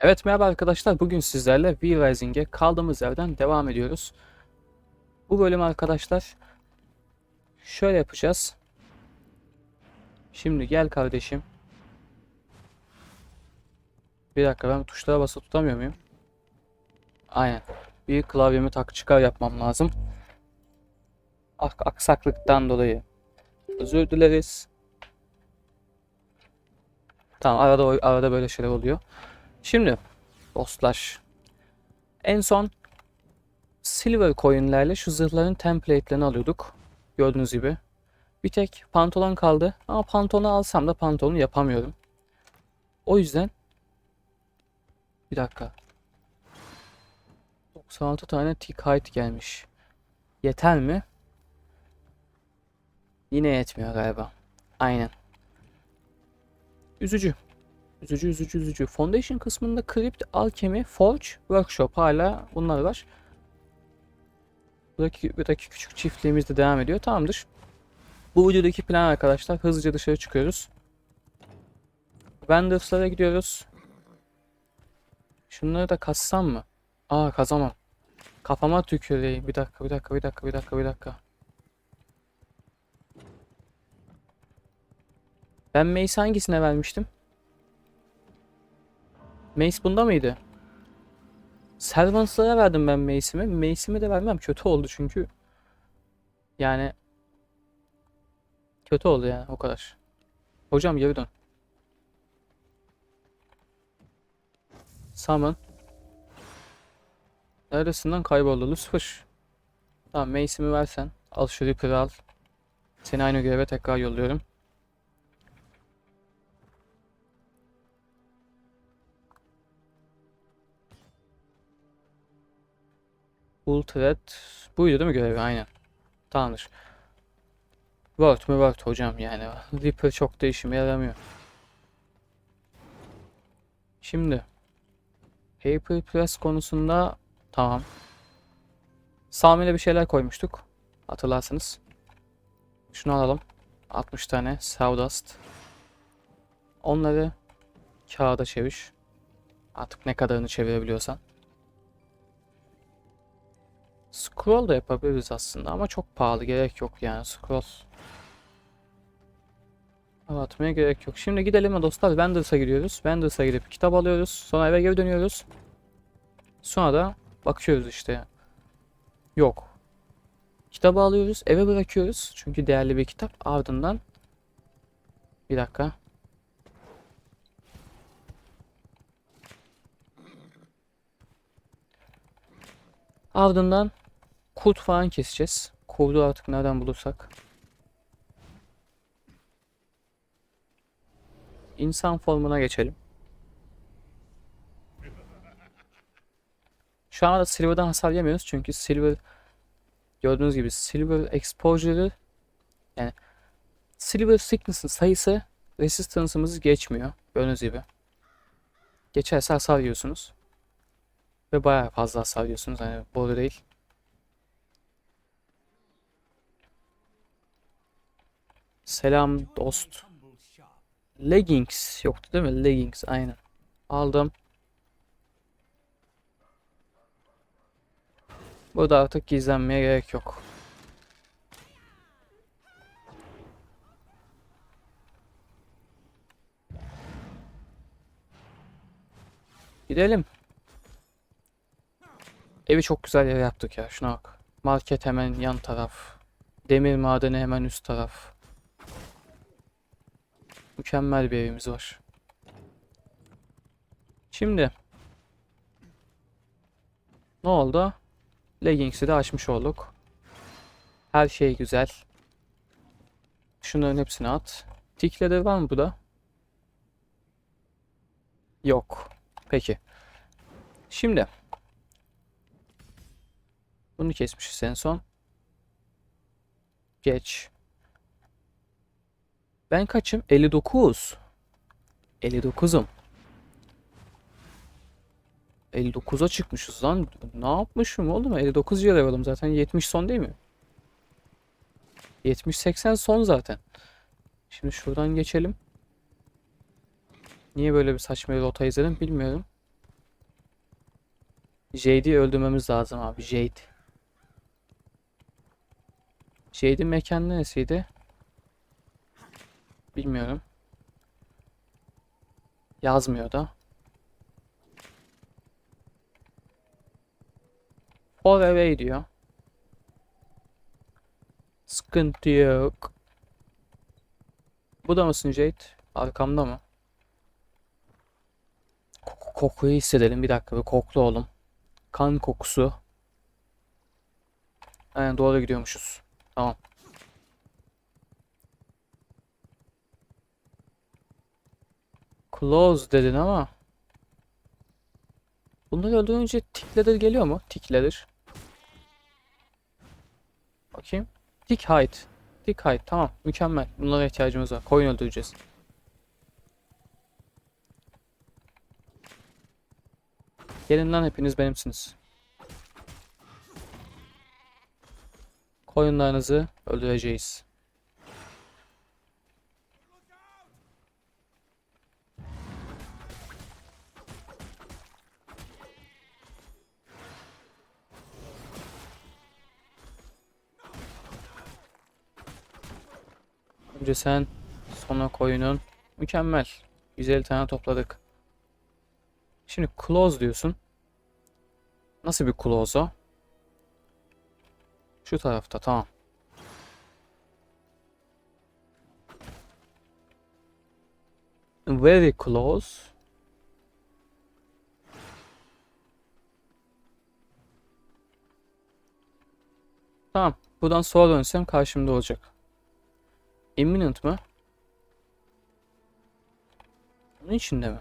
Evet merhaba arkadaşlar. Bugün sizlerle V-Rising'e kaldığımız yerden devam ediyoruz. Bu bölüm arkadaşlar şöyle yapacağız. Şimdi gel kardeşim. Bir dakika ben tuşlara basılı tutamıyor muyum? Aynen. Bir klavyemi tak çıkar yapmam lazım. Ak- aksaklıktan dolayı özür dileriz. Tamam arada arada böyle şeyler oluyor. Şimdi dostlar en son silver coinlerle şu zırhların template'lerini alıyorduk. Gördüğünüz gibi. Bir tek pantolon kaldı ama pantolonu alsam da pantolonu yapamıyorum. O yüzden bir dakika. 96 tane tick height gelmiş. Yeter mi? Yine yetmiyor galiba. Aynen. Üzücü. Üzücü üzücü üzücü. Foundation kısmında Crypt, Alchemy, Forge, Workshop hala bunlar var. Buradaki, buradaki küçük çiftliğimiz de devam ediyor. Tamamdır. Bu videodaki plan arkadaşlar hızlıca dışarı çıkıyoruz. Vendors'lara gidiyoruz. Şunları da kassam mı? Aa kazamam. Kafama tüküreyim. Bir dakika bir dakika bir dakika bir dakika bir dakika. Ben Mace hangisine vermiştim? Mace bunda mıydı? Servants'lara verdim ben Mace'imi. Mace'imi de vermem. Kötü oldu çünkü. Yani kötü oldu yani o kadar. Hocam geri dön. Summon. Neredesin lan kayboldu Lucifer. Tamam Mace'imi versen. Al şu Reaper'ı. Seni aynı göreve tekrar yolluyorum. Full thread. Buydu değil mi görevi? Aynen. Tamamdır. Word mü Word hocam yani. Reaper çok da işime yaramıyor. Şimdi. Paper Press konusunda tamam. Sami'yle bir şeyler koymuştuk. Hatırlarsınız. Şunu alalım. 60 tane Sawdust. Onları kağıda çevir. Artık ne kadarını çevirebiliyorsan. Scroll da yapabiliriz aslında ama çok pahalı gerek yok yani scroll. Atmaya gerek yok. Şimdi gidelim dostlar Vendors'a gidiyoruz. Vendors'a gidip kitap alıyoruz. Sonra eve geri dönüyoruz. Sonra da bakıyoruz işte. Yok. Kitabı alıyoruz. Eve bırakıyoruz. Çünkü değerli bir kitap. Ardından bir dakika. Ardından kurt falan keseceğiz. Kurdu artık nereden bulursak. İnsan formuna geçelim. Şu anda Silver'dan hasar yemiyoruz çünkü Silver gördüğünüz gibi Silver Exposure'ı yani Silver Sickness'ın sayısı Resistance'ımızı geçmiyor. Gördüğünüz gibi. Geçerse hasar yiyorsunuz. Ve bayağı fazla hasar yiyorsunuz. Hani boru değil. Selam dost. Leggings yoktu değil mi? Leggings aynen. Aldım. Burada artık gizlenmeye gerek yok. Gidelim. Evi çok güzel yere yaptık ya. Şuna bak. Market hemen yan taraf. Demir madeni hemen üst taraf. Mükemmel bir evimiz var. Şimdi ne oldu? Leggings'i de açmış olduk. Her şey güzel. Şunların hepsini at. Tikleri var mı bu da? Yok. Peki. Şimdi bunu kesmişiz en son. Geç. Ben kaçım? 59. 59'um. 59'a çıkmışız lan. Ne yapmışım oğlum? 59 level'ım zaten 70 son değil mi? 70-80 son zaten. Şimdi şuradan geçelim. Niye böyle bir saçma bir rota izledim bilmiyorum. Jade'i öldürmemiz lazım abi. Jade. Jade'in mekanı neresiydi? Bilmiyorum. Yazmıyor da. Far away diyor. Sıkıntı yok. Bu da mısın Jade? Arkamda mı? Koku- kokuyu hissedelim. Bir dakika bir kokla oğlum. Kan kokusu. Aynen doğru gidiyormuşuz. Tamam. Close dedin ama. Bunları öldürünce tickledir geliyor mu? Tickledir. Bakayım. Tick height. Tick height. Tamam. Mükemmel. Bunlara ihtiyacımız var. Koyun öldüreceğiz. Gelin lan hepiniz benimsiniz. Koyunlarınızı öldüreceğiz. Sen, sonra koyunun. Mükemmel. 150 tane topladık. Şimdi close diyorsun. Nasıl bir close o? Şu tarafta tamam. Very close. Tamam. Buradan sola dönsem karşımda olacak. Imminent mı? Bunun içinde mi?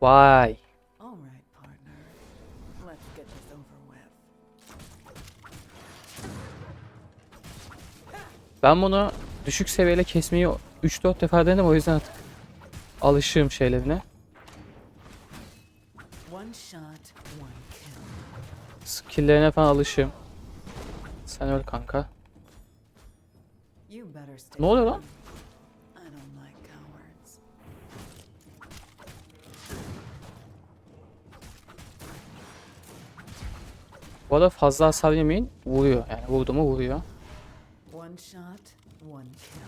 Vay. Ben bunu düşük seviyeyle kesmeyi 3-4 defa denedim o yüzden artık alışığım şeylerine. Skill'lerine falan alışığım. Sen öl kanka. Ne oluyor lan? Bu arada fazla hasar yemeyin. Vuruyor yani vurdu mu vuruyor. One shot, one kill.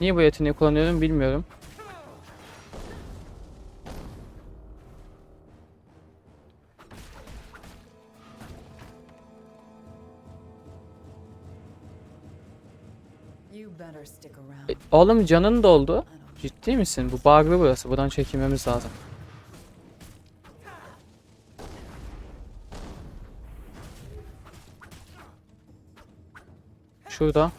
Niye bu yeteneği kullanıyorum bilmiyorum. Oğlum canın doldu. Ciddi misin? Bu bug'lı burası. Buradan çekilmemiz lazım. Şurada.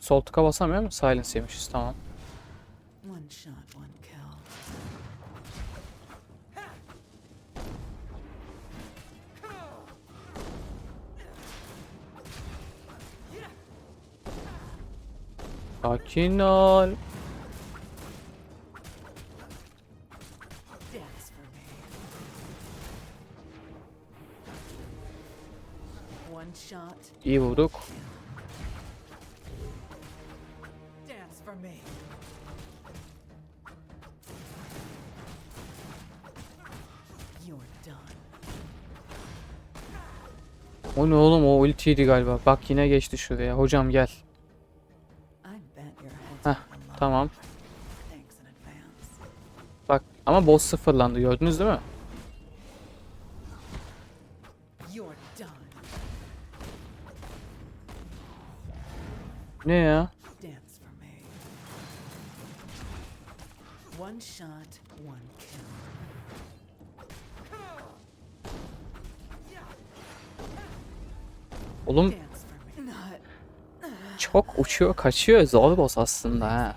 Sol tıka basamıyor mu? Silence yemişiz. Tamam. Sakin ol. İyi vurduk. O ne oğlum? O ultiydi galiba. Bak yine geçti şuraya. Hocam gel. Tamam. Bak ama boss sıfırlandı. Gördünüz değil mi? Ne ya? Dance for me. One shot, one kill. Oğlum. Not çok uçuyor kaçıyor. Zor boss aslında ha.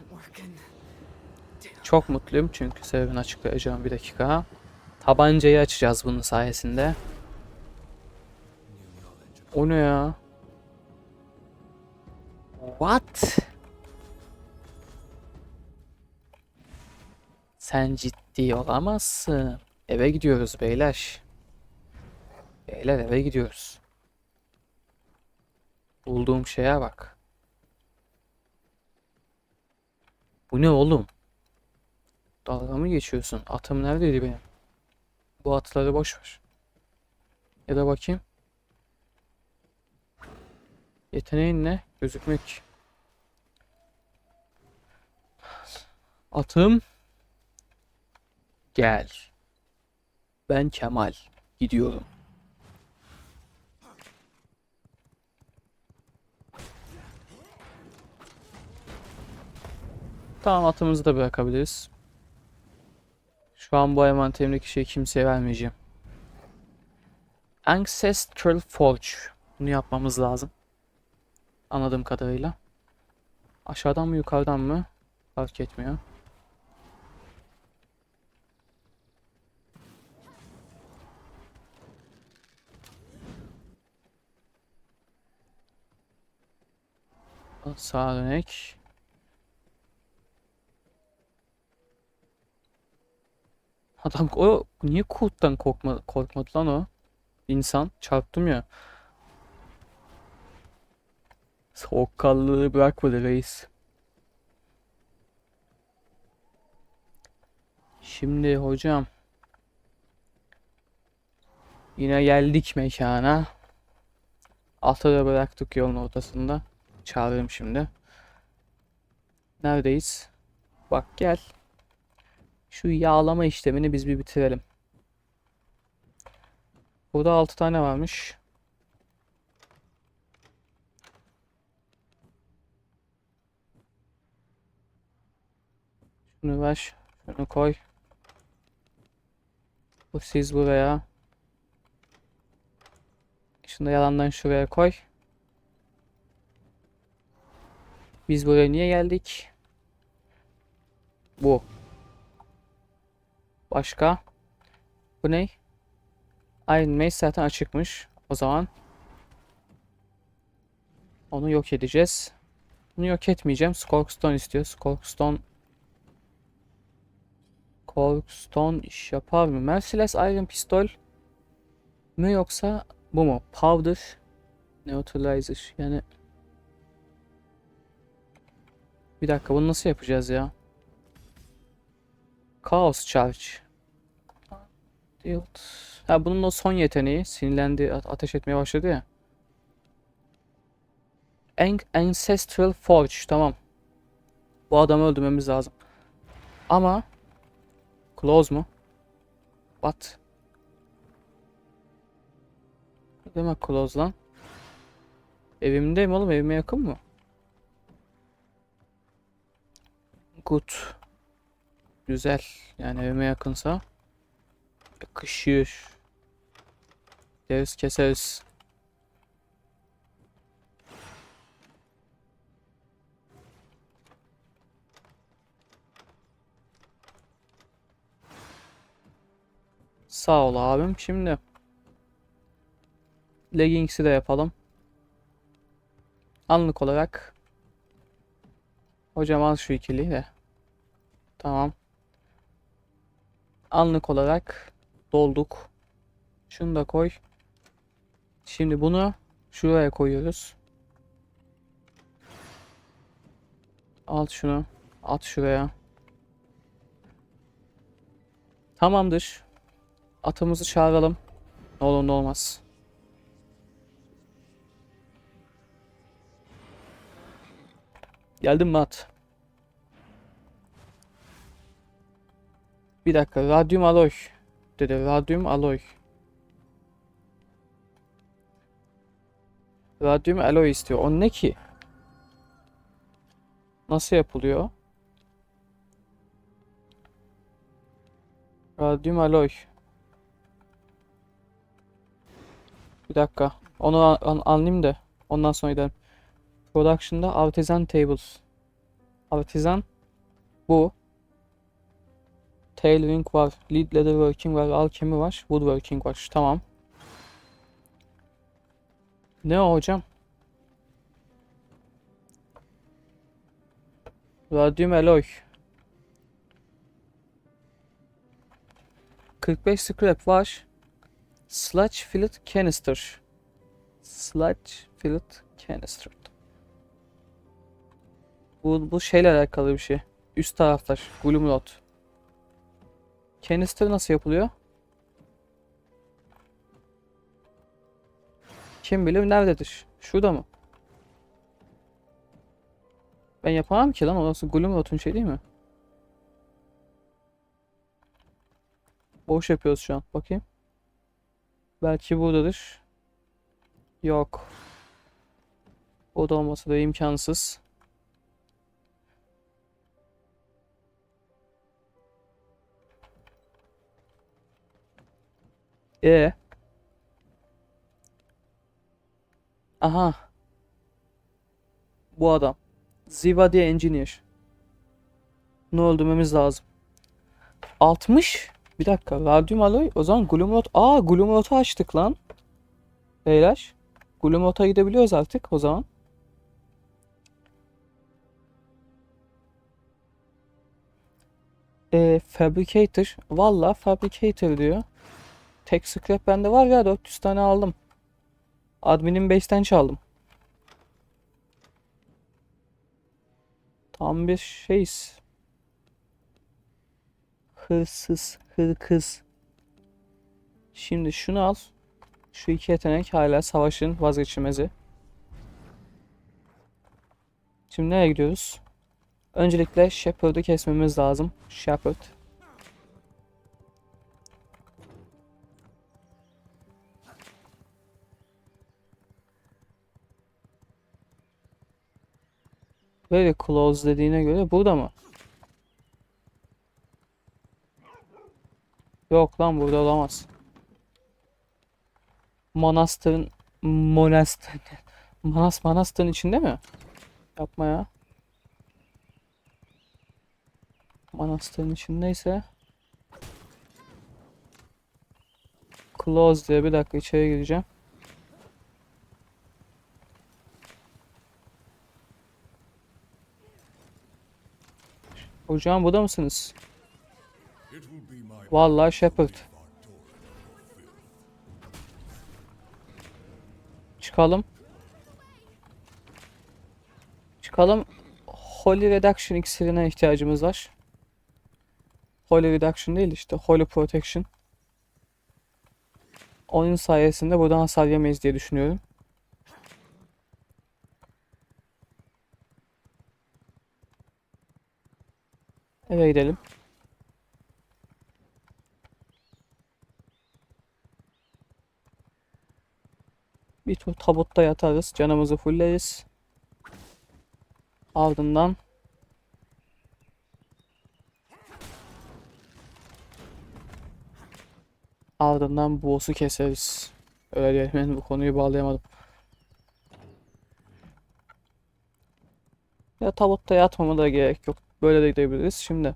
Çok mutluyum çünkü sebebini açıklayacağım bir dakika. Tabancayı açacağız bunun sayesinde. O ne ya? What? Sen ciddi olamazsın. Eve gidiyoruz beyler. Beyler eve gidiyoruz. Bulduğum şeye bak. Bu ne oğlum? Dalga mı geçiyorsun? Atım neredeydi benim? Bu atları boş ver. Ya da bakayım. Yeteneğin ne? Gözükmek. Atım. Gel. Ben Kemal. Gidiyorum. Tamam atımızı da bırakabiliriz. Şu an bu envanterimdeki şeyi kimseye vermeyeceğim. Ancestral Forge. Bunu yapmamız lazım. Anladığım kadarıyla. Aşağıdan mı yukarıdan mı? Fark etmiyor. Sağa dönek. Adam o niye kurttan korkma, korkmadı lan o? İnsan çarptım ya. Soğukkanlılığı bırakmadı reis. Şimdi hocam. Yine geldik mekana. Atı da bıraktık yolun ortasında. Çağırırım şimdi. Neredeyiz? Bak gel. Şu yağlama işlemini biz bir bitirelim. Burada 6 tane varmış. Şunu ver. Şunu koy. Bu siz buraya. Şunu da yalandan şuraya koy. Biz buraya niye geldik? Bu. Başka? Bu ne? Iron Mace zaten açıkmış. O zaman onu yok edeceğiz. Bunu yok etmeyeceğim. Skorkstone istiyor. Skorkstone Skorkstone iş yapar mı? Merciless Iron Pistol mu yoksa bu mu? Powder Neutralizer. Yani bir dakika bunu nasıl yapacağız ya? Chaos Charge. Yield. Ha bunun o son yeteneği sinirlendi ateş etmeye başladı ya. An- Ancestral Forge tamam. Bu adamı öldürmemiz lazım. Ama Close mu? What? Ne demek close lan? Evimdeyim oğlum evime yakın mı? Good. Güzel. Yani evime yakınsa yakışır. Deriz keseriz. Sağ ol abim. Şimdi leggings'i de yapalım. Anlık olarak hocam şu ikiliyi de. Tamam. Anlık olarak dolduk. Şunu da koy. Şimdi bunu şuraya koyuyoruz. Al şunu. At şuraya. Tamamdır. Atımızı çağıralım. Ne olur ne olmaz. Geldin mi at? Bir dakika. Radyum aloy. Dedi. Radyum aloy. Radyum aloy istiyor. O ne ki? Nasıl yapılıyor? Radyum aloy. Bir dakika. Onu an- an- anlayayım da ondan sonra gidelim. Production'da Artisan Tables. Artisan bu. Tailoring var. Lead Leatherworking var. Alchemy var. Woodworking var. Tamam. Ne o hocam? Radium alloy. 45 scrap var. Sludge filled canister. Sludge filled canister. Bu, bu şeyle alakalı bir şey. Üst taraflar. Gloomrot. Canister nasıl yapılıyor? Kim bilir nerededir? Şurada mı? Ben yapamam ki lan. Orası Gloomrot'un şey değil mi? Boş yapıyoruz şu an. Bakayım. Belki buradadır. Yok. O da olmasa da imkansız. E. Aha. Bu adam. Ziva diye engineer. Ne öldürmemiz lazım. 60. Bir dakika. Radium alloy. O zaman Gloomrot. Aa Gloomrot'u açtık lan. Beyler. Gloomrot'a gidebiliyoruz artık o zaman. E, fabricator. Valla fabricator diyor. Tek scrap bende var ya 400 tane aldım. Admin'in base'ten çaldım. Tam bir şeyiz. Hırsız, hırkız. Şimdi şunu al. Şu iki yetenek hala savaşın vazgeçilmezi. Şimdi nereye gidiyoruz? Öncelikle Shepard'ı kesmemiz lazım. Shepard. Very close dediğine göre burada mı? Yok lan burada olamaz. Manastırın Monastır Manas Manastırın içinde mi? Yapma ya. Manastırın içindeyse Close diye bir dakika içeri gireceğim. Hocam burada mısınız? Vallahi Shepard. Çıkalım. Çıkalım. Holy Reduction iksirine ihtiyacımız var. Holy Reduction değil işte Holy Protection. Onun sayesinde buradan hasar yemeyiz diye düşünüyorum. Eve gidelim. Bir tur tabutta yatarız. Canımızı fulleriz. Ardından ardından boss'u keseriz. Öyle. Ben bu konuyu bağlayamadım. Ya tabutta yatmama da gerek yok. Böyle de gidebiliriz. Şimdi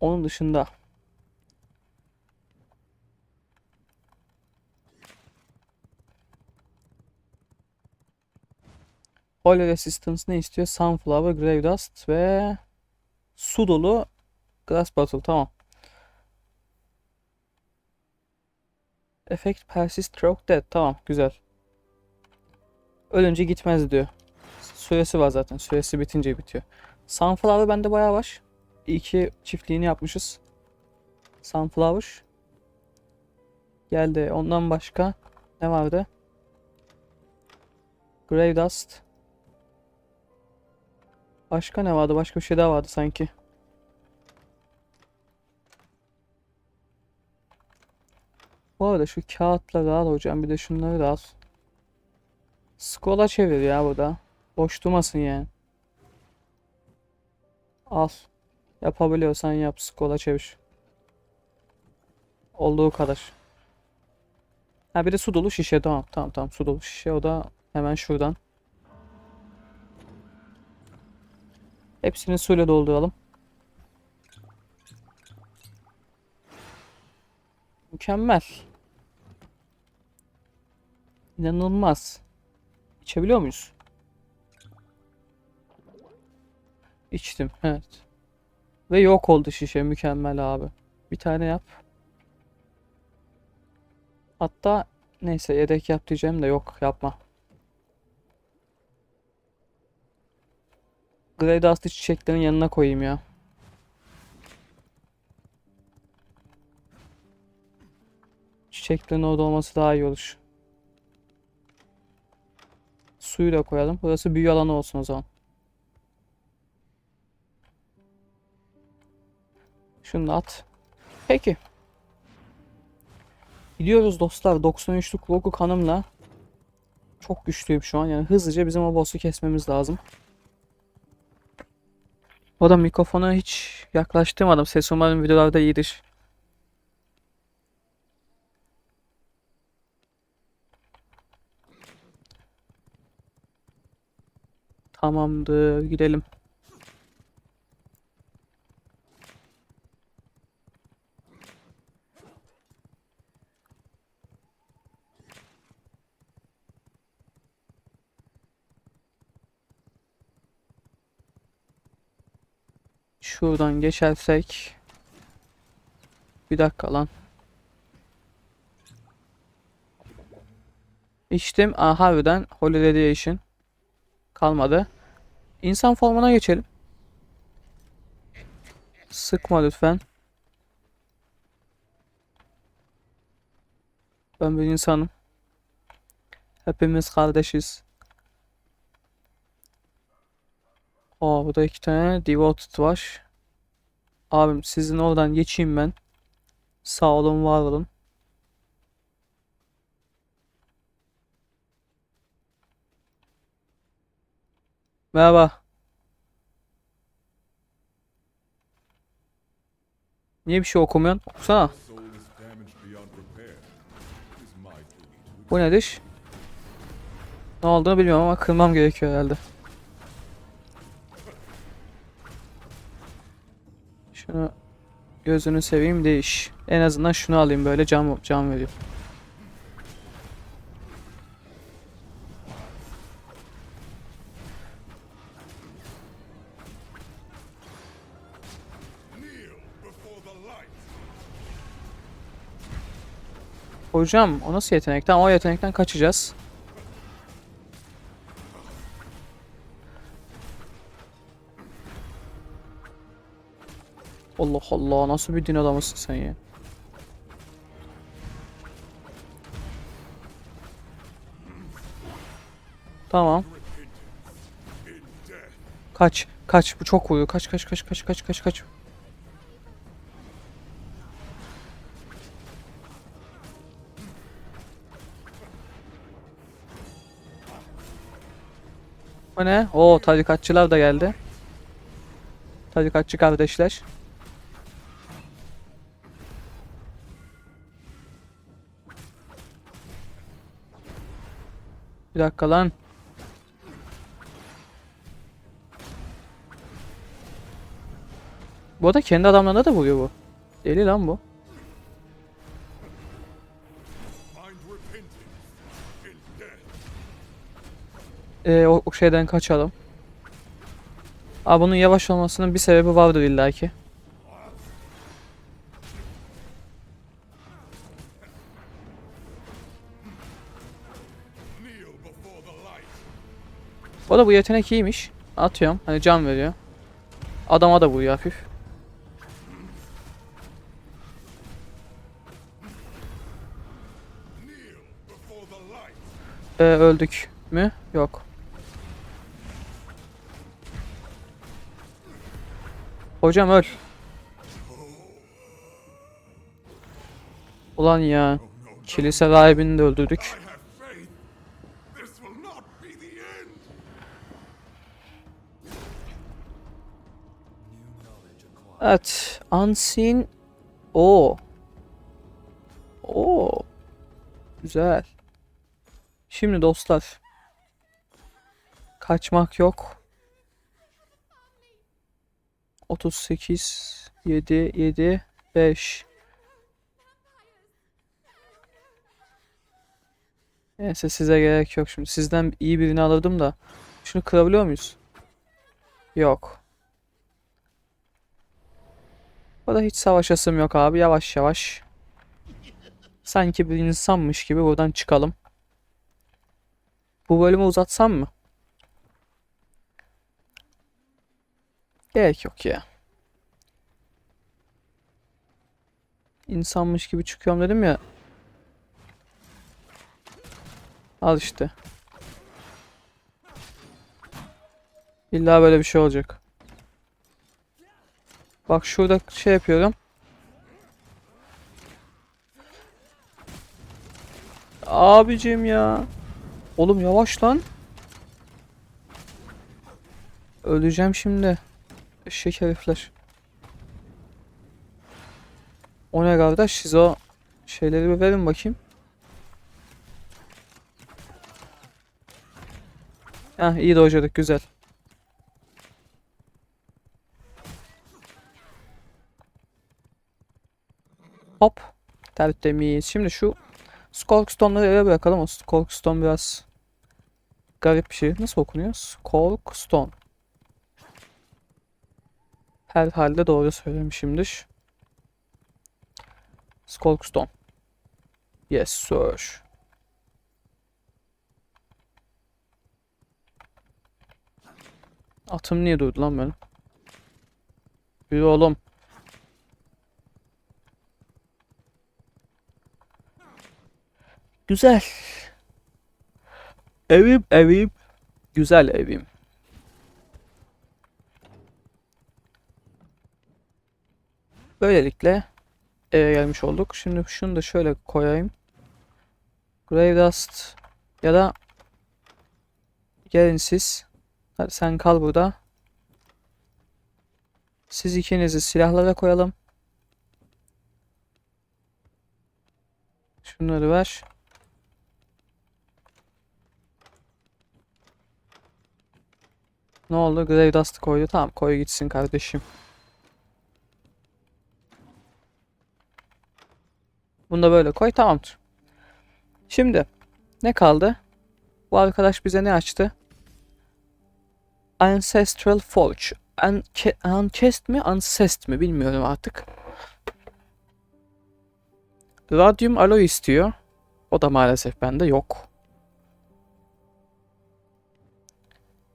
onun dışında Holy Resistance ne istiyor? Sunflower, Grave Dust ve su dolu Grass Bottle. Tamam. Effect Persist Stroke Dead. Tamam. Güzel. Ölünce gitmez diyor. Süresi var zaten. Süresi bitince bitiyor. Sunflower bende bayağı var. İyi ki çiftliğini yapmışız. Sunflower. Geldi. Ondan başka ne vardı? Grave Dust. Başka ne vardı? Başka bir şey daha vardı sanki. Bu arada şu kağıtları al hocam. Bir de şunları da al. Scroll'a çevir ya burada. Boş durmasın yani. Al. Yapabiliyorsan yap. Scroll'a çevir. Olduğu kadar. Ha bir de su dolu şişe. Tamam tamam tamam. Su dolu şişe. O da hemen şuradan. Hepsini suyla dolduralım. Mükemmel. İnanılmaz. İçebiliyor muyuz? İçtim evet. Ve yok oldu şişe mükemmel abi. Bir tane yap. Hatta neyse yedek yap diyeceğim de yok yapma. Grey Dust'ı çiçeklerin yanına koyayım ya. Çiçeklerin orada olması daha iyi olur. Suyu da koyalım. Burası büyü alanı olsun o zaman. Şunu da at. Peki. Gidiyoruz dostlar. 93'lük logo kanımla. Çok güçlüyüm şu an. Yani hızlıca bizim o boss'u kesmemiz lazım. O da mikrofona hiç yaklaştırmadım. Ses umarım videolarda iyidir. Tamamdır. Gidelim. Şuradan geçersek. Bir dakika lan. İçtim. Aa, harbiden Holy Radiation kalmadı. İnsan formuna geçelim. Sıkma lütfen. Ben bir insanım. Hepimiz kardeşiz. Aa burada iki tane Devoted var. Abim sizin oradan geçeyim ben. Sağ olun var olun. Merhaba. Niye bir şey okumuyorsun? Okusana. Bu nedir? Ne olduğunu bilmiyorum ama kırmam gerekiyor herhalde. Şunu gözünü seveyim değiş. En azından şunu alayım böyle cam cam veriyor. Hocam o nasıl yetenek? Tamam o yetenekten kaçacağız. Allah Allah nasıl bir din adamısın sen ya? Tamam. Kaç. Kaç. Bu çok vuruyor. Kaç kaç kaç kaç kaç kaç kaç. Bu ne? Oo tarikatçılar da geldi. Tarikatçı kardeşler. Bir dakika lan. Bu arada kendi adamlarına da vuruyor bu. Deli lan bu. Ee, o, o şeyden kaçalım. Aa, bunun yavaş olmasının bir sebebi vardır illaki. kneel Da bu yetenek iyiymiş. Atıyorum. Hani can veriyor. Adama da vuruyor hafif. Ee, öldük mü? Yok. Hocam öl. Ulan ya. Kilise rahibini de öldürdük. Evet. Unseen. O. O. Güzel. Şimdi dostlar. Kaçmak yok. 38 7 7 5 Neyse size gerek yok şimdi. Sizden iyi birini alırdım da. Şunu kırabiliyor muyuz? Yok. O da hiç savaşasım yok abi. Yavaş yavaş. Sanki bir insanmış gibi buradan çıkalım. Bu bölümü uzatsam mı? Gerek yok ya. İnsanmış gibi çıkıyorum dedim ya. Al işte. İlla böyle bir şey olacak. Bak şurada şey yapıyorum. Abicim ya. Oğlum yavaş lan. Öleceğim şimdi. Eşek herifler. O ne kardeş? Siz o şeyleri bir verin bakayım. Heh iyi dojladık güzel. Hop. Tertemiz. Şimdi şu Skorkstone'ları eve bırakalım. O Skorkstone biraz garip bir şey. Nasıl okunuyor? Skorkstone. Herhalde doğru söylemişimdir. Skorkstone. Yes sir. Atım niye durdu lan benim? Yürü oğlum. Güzel. Evim evim. Güzel evim. Böylelikle eve gelmiş olduk. Şimdi şunu da şöyle koyayım. Grave Dust ya da gelin siz. Hadi sen kal burada. Siz ikinizi silahlara koyalım. Şunları ver. Ne oldu? Grave Dust koydu. Tamam koy gitsin kardeşim. Bunu da böyle koy. Tamamdır. Şimdi ne kaldı? Bu arkadaş bize ne açtı? Ancestral Forge. Ancest mi? Ancest mi? Bilmiyorum artık. Radium Alloy istiyor. O da maalesef bende yok.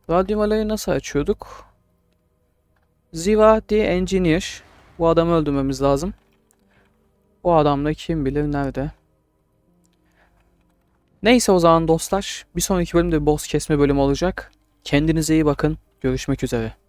Radium Alloy'u nasıl açıyorduk? Ziva the Engineer. Bu adamı öldürmemiz lazım. O adam da kim bilir nerede. Neyse o zaman dostlar. Bir sonraki bölümde bir boss kesme bölümü olacak. Kendinize iyi bakın. Görüşmek üzere.